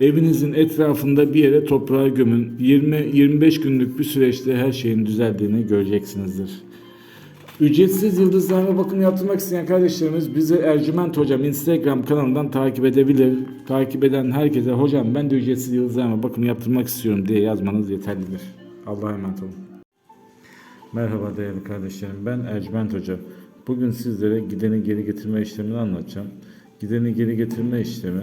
Evinizin etrafında bir yere toprağa gömün. 20-25 günlük bir süreçte her şeyin düzeldiğini göreceksinizdir. Ücretsiz yıldızlarına bakım yaptırmak isteyen kardeşlerimiz bizi Ercüment Hocam Instagram kanalından takip edebilir. Takip eden herkese hocam ben de ücretsiz yıldızlarına bakım yaptırmak istiyorum diye yazmanız yeterlidir. Allah'a emanet olun. Merhaba değerli kardeşlerim ben Ercüment Hoca. Bugün sizlere gideni geri getirme işlemini anlatacağım. Gideni geri getirme işlemi